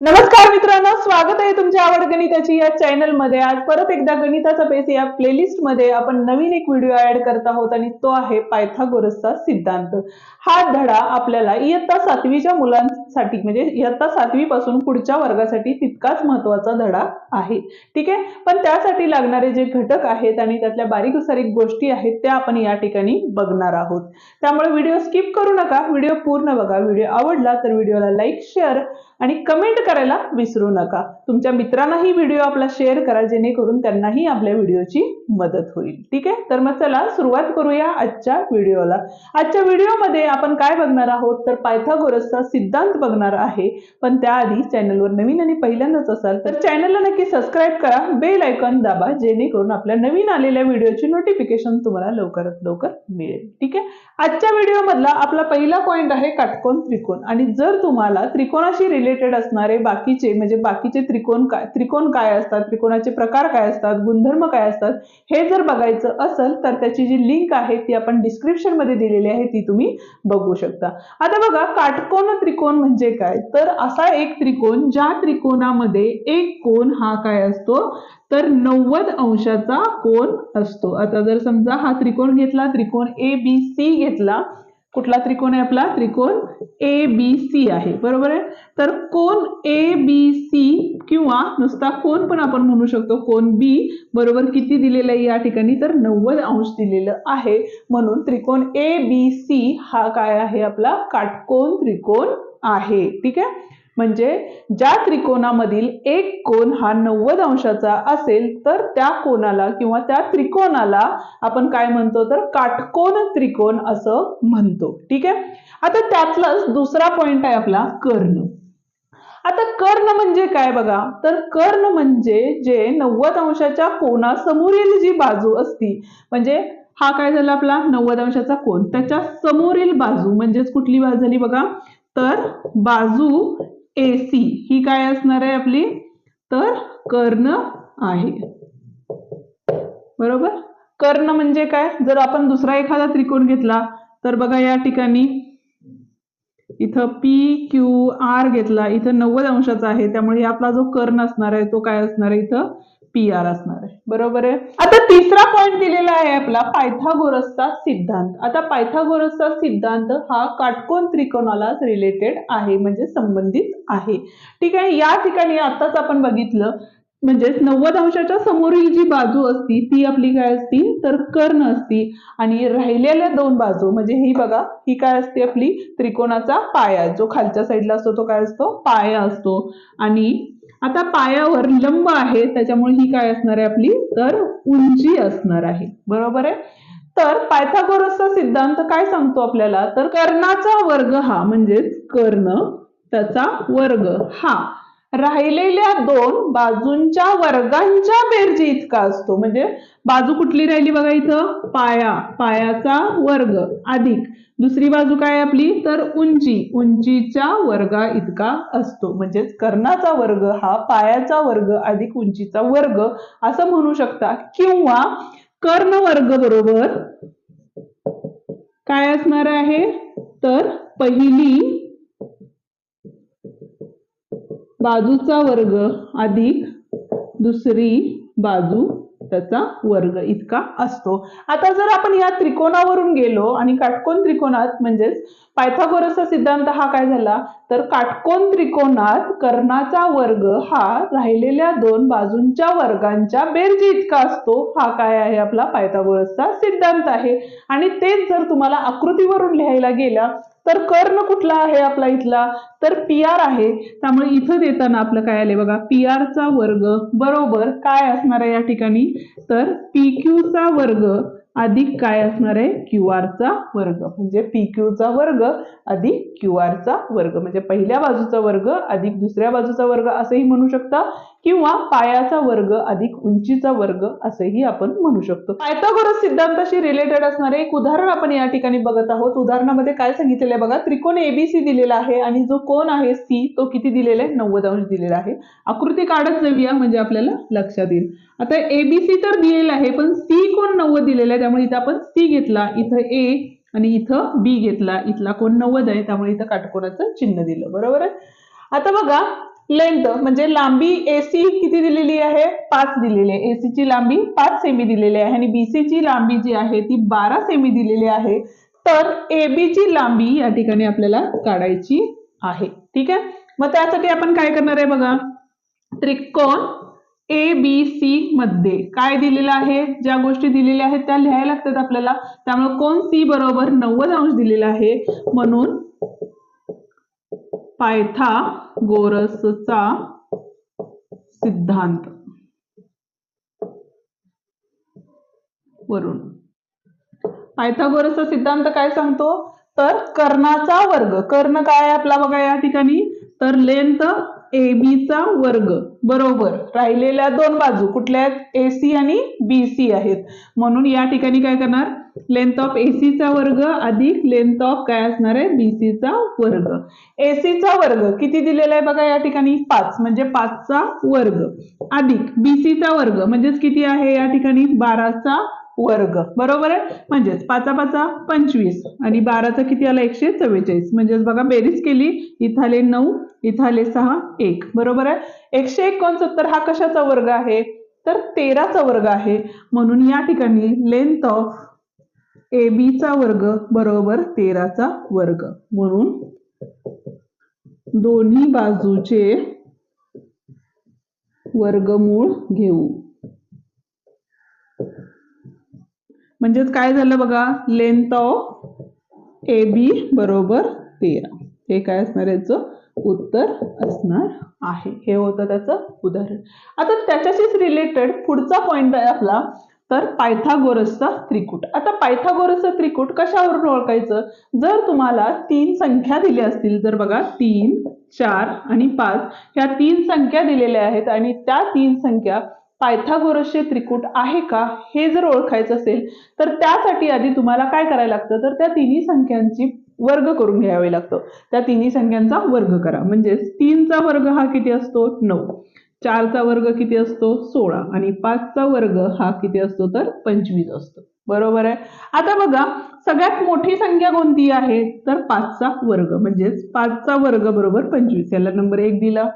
नमस्कार मित्रांनो स्वागत आहे तुमच्या आवड गणिताची या चॅनलमध्ये. आज परत एकदा गणिताचा बेस या प्लेलिस्टमध्ये आपण नवीन एक व्हिडिओ ऍड करत आहोत आणि तो आहे पायथागोरसचा सिद्धांत. हा धडा आपल्याला इयत्ता सातवीच्या मुलांसाठी म्हणजे इयत्ता सातवी पासून पुढच्या वर्गासाठी तितकाच महत्त्वाचा धडा आहे. ठीक आहे? पण त्यासाठी लागणारे जे घटक आहेत आणि त्यातल्या बारीक सारीक गोष्टी आहेत त्या आपण या ठिकाणी बघणार आहोत. त्यामुळे व्हिडिओ स्किप करू नका. व्हिडिओ पूर्ण बघा. व्हिडिओ आवडला तर व्हिडिओला लाईक शेअर आणि कमेंट करायला विसरू नका. तुमच्या मित्रांनाही व्हिडिओ आपला शेअर करा जेणेकरून त्यांनाही आपल्या व्हिडिओची मदत होईल. ठीक आहे? तर मग चला सुरुवात करूया आजच्या व्हिडिओला आजच्या व्हिडिओमध्ये आपण काय बघणार आहोत? तर पायथागोरसचा सिद्धांत बघणार आहे. पण त्याआधी चॅनलवर नवीन आणि पहिल्यांदाच असाल तर चॅनलला नक्की सबस्क्राईब करा. बेल आयकॉन दाबा जेणेकरून आपल्या नवीन आलेल्या व्हिडिओची नोटिफिकेशन तुम्हाला लवकरात लवकर मिळेल. ठीक आहे? आजच्या व्हिडिओ मधला आपला पहिला पॉईंट आहे काटकोन त्रिकोण. आणि जर तुम्हाला त्रिकोणाशी रिलेटेड असणारे बाकीचे म्हणजे बाकीचे त्रिकोण काय त्रिकोण काय असतात त्रिकोणाचे प्रकार काय असतात गुणधर्म काय असतात हे जर बघायचं असेल तर त्याची जी लिंक आहे ती आपण डिस्क्रिप्शनमध्ये दिलेली आहे ती तुम्ही बघू शकता. आता बघा काटकोन त्रिकोण म्हणजे काय? तर असा एक त्रिकोण ज्या त्रिकोणामध्ये एक कोण हा काय असतो? तर नव्वद अंशाचा कोण असतो. आता जर समजा हा त्रिकोण घेतला त्रिकोण ए बी सी घेतला कुठला त्रिकोण आहे आपला? त्रिकोण ए बी सी आहे. बरोबर आहे? तर कोण ए बी सी किंवा नुसता कोण पण आपण म्हणू शकतो कोण बी बरोबर किती दिलेलं आहे या ठिकाणी? तर नव्वद अंश दिलेलं आहे. म्हणून त्रिकोण ए बी सी हा काय आहे? आपला काटकोन त्रिकोण आहे. ठीक आहे? म्हणजे ज्या त्रिकोणामधील एक कोण हा नव्वद अंशाचा असेल तर त्या कोणाला किंवा त्या त्रिकोणाला आपण काय म्हणतो? तर काटकोन त्रिकोण असं म्हणतो. ठीक आहे? आता त्यातलाच दुसरा पॉइंट आहे आपला कर्ण. आता कर्ण म्हणजे काय बघा? तर कर्ण म्हणजे जे नव्वद अंशाच्या कोणासमोरील जी बाजू असती म्हणजे हा काय झाला आपला? नव्वद अंशाचा कोण त्याच्या समोरील बाजू म्हणजेच कुठली बाजू झाली बघा? तर बाजू ए सी ही काय असणार आहे आपली? तर कर्ण आहे. बरोबर? कर्ण म्हणजे काय? जर आपण दुसरा एखादा त्रिकोण घेतला तर बघा या ठिकाणी. इथं पी क्यू आर घेतला. इथं नव्वद अंशाचा आहे. त्यामुळे आपला जो कर्ण असणार आहे तो काय असणार आहे? इथं पी आर असणार आहे. बरोबर आहे? आता तिसरा पॉइंट दिलेला आहे आपला पायथागोरसचा सिद्धांत. आता पायथागोरसचा सिद्धांत हा काटकोन त्रिकोणाला रिलेटेड आहे म्हणजे संबंधित आहे. ठीक आहे? या ठिकाणी आताच आपण बघितलं म्हणजेच नव्वद अंशाच्या समोरील जी बाजू असती ती आपली काय असती? तर कर्ण असती. आणि राहिलेल्या दोन बाजू म्हणजे ही बघा ही काय असते आपली? त्रिकोणाचा पाया. जो खालच्या साईडला असतो तो काय असतो? पाया असतो. आणि आता पायावर लंब आहे त्याच्यामुळे ही काय असणार आहे आपली? तर उंची असणार आहे. बरोबर आहे? तर पायथागोरसचा सिद्धांत काय सांगतो आपल्याला? तर कर्णाचा वर्ग हा म्हणजेच कर्ण त्याचा वर्ग हा. राहिलेल्या दोन बाजूंच्या वर्गांच्या बेरजी इतका असतो. म्हणजे बाजू कुठली राहिली बघा इथं? पाया पायाचा वर्ग अधिक. दुसरी बाजू काय आपली? तर उंची. उंचीच्या वर्गा इतका असतो. म्हणजेच कर्णाचा वर्ग हा पायाचा वर्ग अधिक उंचीचा वर्ग असं म्हणू शकता. किंवा कर्ण वर्ग बरोबर काय असणार आहे? तर पहिली बाजूचा वर्ग अधिक दुसरी बाजू त्याचा वर्ग इतका असतो. आता जर आपण या त्रिकोणावरून गेलो आणि काटकोन त्रिकोणात म्हणजेच पायथागोरसचा सिद्धांत हा काय झाला? तर काटकोन त्रिकोणात कर्णाचा वर्ग हा राहिलेल्या दोन बाजूंच्या वर्गांच्या बेरजी इतका असतो. हा काय आहे? आपला पायथागोरसचा सिद्धांत आहे. आणि तेच जर तुम्हाला आकृतीवरून लिहायला गेला तर कर्ण कुठला आहे आपला इथला? तर पी आर आहे. त्यामुळे इथं देताना आपलं काय आले बघा? पी चा वर्ग बरोबर काय असणार आहे या ठिकाणी? तर पी चा वर्ग अधिक काय असणार आहे? क्यू चा वर्ग. म्हणजे पी चा वर्ग अधिक क्यू चा वर्ग. म्हणजे पहिल्या बाजूचा वर्ग अधिक दुसऱ्या बाजूचा वर्ग असंही म्हणू शकता. किंवा पायाचा वर्ग अधिक उंचीचा वर्ग असंही आपण म्हणू शकतो. पायथागोरस सिद्धांताशी रिलेटेड असणारे एक उदाहरण आपण या ठिकाणी बघत आहोत. उदाहरणामध्ये काय सांगितलेलं आहे बघा? त्रिकोण एबीसी दिलेला आहे आणि जो कोण आहे सी तो किती दिलेला आहे? नव्वद अंश दिलेला आहे. आकृती काढत जाऊया म्हणजे आपल्याला लक्षात येईल. आता एबीसी तर दिलेला आहे पण सी कोण नव्वद दिलेला आहे? त्यामुळे इथं आपण सी घेतला इथं ए आणि इथं बी घेतला. इथला कोण नव्वद आहे? त्यामुळे इथं काटकोणाचं चिन्ह दिलं. बरोबर आहे? आता बघा लेंथ म्हणजे लांबी एसी किती दिलेली आहे? पाच दिलेली आहे. एसी ची लांबी पाच सेमी दिलेली आहे. आणि बीसी ची लांबी जी आहे ती बारा सेमी दिलेली आहे. तर एबी ची लांबी या ठिकाणी आपल्याला काढायची आहे. ठीक आहे? मग त्यासाठी आपण काय करणार आहे बघा? त्रिकोण ए बी सी मध्ये काय दिलेलं आहे? ज्या गोष्टी दिलेल्या आहेत त्या लिहायला लागतात आपल्याला. त्यामुळे कोण सी बरोबर नव्वद अंश दिलेला आहे? म्हणून पायथा गोरसचा सिद्धांत. वरून पायथागोरसचा सिद्धांत काय सांगतो? तर कर्णाचा वर्ग. कर्ण काय आपला बघा या ठिकाणी? तर लेंथ ए चा वर्ग. बरोबर. राहिलेल्या दोन बाजू कुठल्या आहेत? ए सी आणि बी सी आहेत. म्हणून या ठिकाणी काय करणार? लेंथ ऑफ एसी चा वर्ग अधिक लेंथ ऑफ काय असणार आहे? बीसीचा चा वर्ग. एसीचा चा वर्ग किती दिलेला आहे बघा या ठिकाणी? पाच. म्हणजे पाचचा वर्ग. अधिक बीसीचा वर्ग म्हणजेच किती आहे या ठिकाणी? बाराचा वर्ग. बरोबर आहे? म्हणजेच पाचा पाचा पंचवीस. आणि बाराचा किती आला? एकशे चव्वेचाळीस. म्हणजेच बघा बेरीज केली. इथाले नऊ इथाले सहा एक. बरोबर आहे? एकशे एकोणसत्तर हा कशाचा वर्ग आहे? तर तेराचा वर्ग आहे. म्हणून या ठिकाणी लेंथ ऑफ ए बीचा वर्ग बरोबर तेराचा वर्ग. म्हणून दोन्ही बाजूचे वर्गमूळ घेऊ. म्हणजेच काय झालं बघा? लेंथ ऑफ ए बी बरोबर तेरा. हे काय असणार? याचं उत्तर असणार आहे. हे होतं त्याचं उदाहरण. आता त्याच्याशीच रिलेटेड पुढचा पॉइंट आहे आपला. तर पायथागोरसचा त्रिकूट. आता पायथागोरसचा त्रिकूट कशावरून ओळखायचं? जर तुम्हाला तीन संख्या दिल्या असतील जर बघा तीन चार आणि पाच ह्या तीन संख्या दिलेल्या आहेत आणि त्या तीन संख्या पायथागोरसचे त्रिकूट आहे का? हे जर ओळखायचं असेल तर त्यासाठी आधी तुम्हाला काय करायला लागतं? तर त्या तिन्ही संख्यांची वर्ग करून घ्यावे लागतं. त्या तिन्ही संख्यांचा वर्ग करा. म्हणजेच तीनचा वर्ग हा किती असतो? नऊ. चारचा वर्ग किती असतो? सोळा. आणि पाचचा वर्ग हा किती असतो? तर पंचवीस असतो. बरोबर आहे? आता बघा सगळ्यात मोठी संख्या कोणती आहे? तर पाचचा वर्ग. म्हणजेच पाचचा वर्ग बरोबर पंचवीस. याला नंबर एक दिला.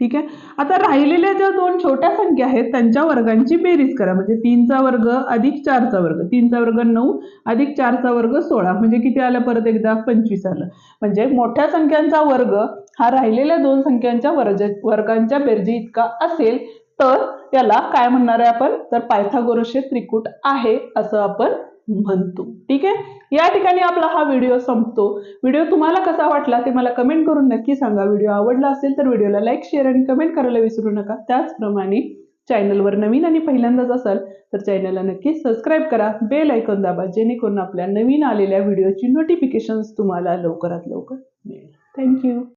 ठीक आहे? आता राहिलेल्या ज्या दोन छोट्या संख्या आहेत त्यांच्या वर्गांची बेरीज करा. म्हणजे तीनचा वर्ग अधिक चारचा वर्ग. तीनचा वर्ग नऊ अधिक चारचा वर्ग सोळा. म्हणजे किती आलं परत एकदा? पंचवीस आलं. म्हणजे मोठ्या संख्यांचा वर्ग हा राहिलेल्या दोन संख्यांच्या वर्ज वर्गांच्या बेरजी इतका असेल तर त्याला काय म्हणणार आहे आपण? तर पायथागोरसचे त्रिकूट आहे असं आपण म्हणतो. ठीक आहे? या ठिकाणी आपला हा व्हिडिओ संपतो. व्हिडिओ तुम्हाला कसा वाटला ते मला कमेंट करून नक्की सांगा. व्हिडिओ आवडला असेल तर व्हिडिओला लाईक शेअर आणि कमेंट करायला विसरू नका. त्याचप्रमाणे चॅनलवर नवीन आणि पहिल्यांदाच असाल तर चॅनलला नक्की सबस्क्राईब करा. बेल ऐकून दाबा जेणेकरून आपल्या नवीन आलेल्या व्हिडिओची नोटिफिकेशन्स तुम्हाला लवकरात लवकर मिळेल. थँक्यू